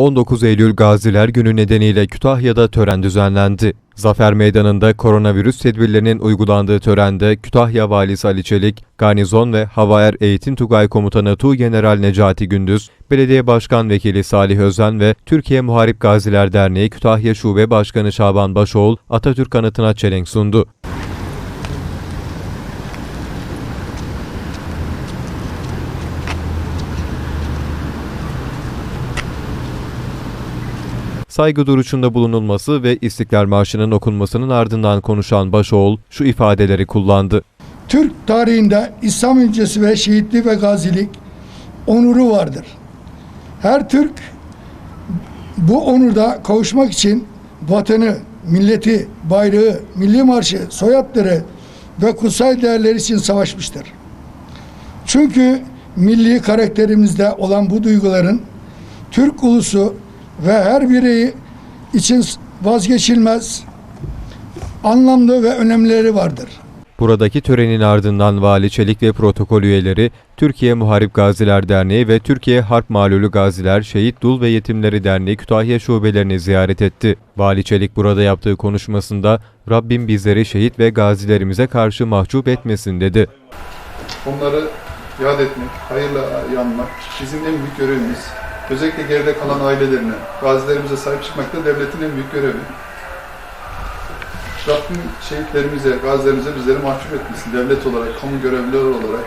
19 Eylül Gaziler Günü nedeniyle Kütahya'da tören düzenlendi. Zafer Meydanı'nda koronavirüs tedbirlerinin uygulandığı törende Kütahya Valisi Ali Çelik, Garnizon ve Havaer Eğitim Tugay Komutanı Tuğgeneral Necati Gündüz, Belediye Başkan Vekili Salih Özen ve Türkiye Muharip Gaziler Derneği Kütahya Şube Başkanı Şaban Başoğul, Atatürk anıtına çelenk sundu. Saygı duruşunda bulunulması ve İstiklal Marşı'nın okunmasının ardından konuşan Başoğul şu ifadeleri kullandı. Türk tarihinde İslam öncesi ve şehitlik ve gazilik onuru vardır. Her Türk bu onurda kavuşmak için vatanı, milleti, bayrağı, milli marşı, soyadları ve kutsal değerleri için savaşmıştır. Çünkü milli karakterimizde olan bu duyguların Türk ulusu ve her bireyi için vazgeçilmez anlamlı ve önemleri vardır. Buradaki törenin ardından Vali Çelik ve protokol üyeleri Türkiye Muharip Gaziler Derneği ve Türkiye Harp Malulü Gaziler Şehit Dul ve Yetimleri Derneği Kütahya şubelerini ziyaret etti. Vali Çelik burada yaptığı konuşmasında Rabbim bizleri şehit ve gazilerimize karşı mahcup etmesin dedi. Onları yad etmek, hayırla yanmak bizim en büyük görevimiz. Özellikle geride kalan ailelerine, gazilerimize sahip çıkmak da devletin en büyük görevi. Rabbim şehitlerimize, gazilerimize bizleri mahcup etmesin. Devlet olarak, kamu görevlileri olarak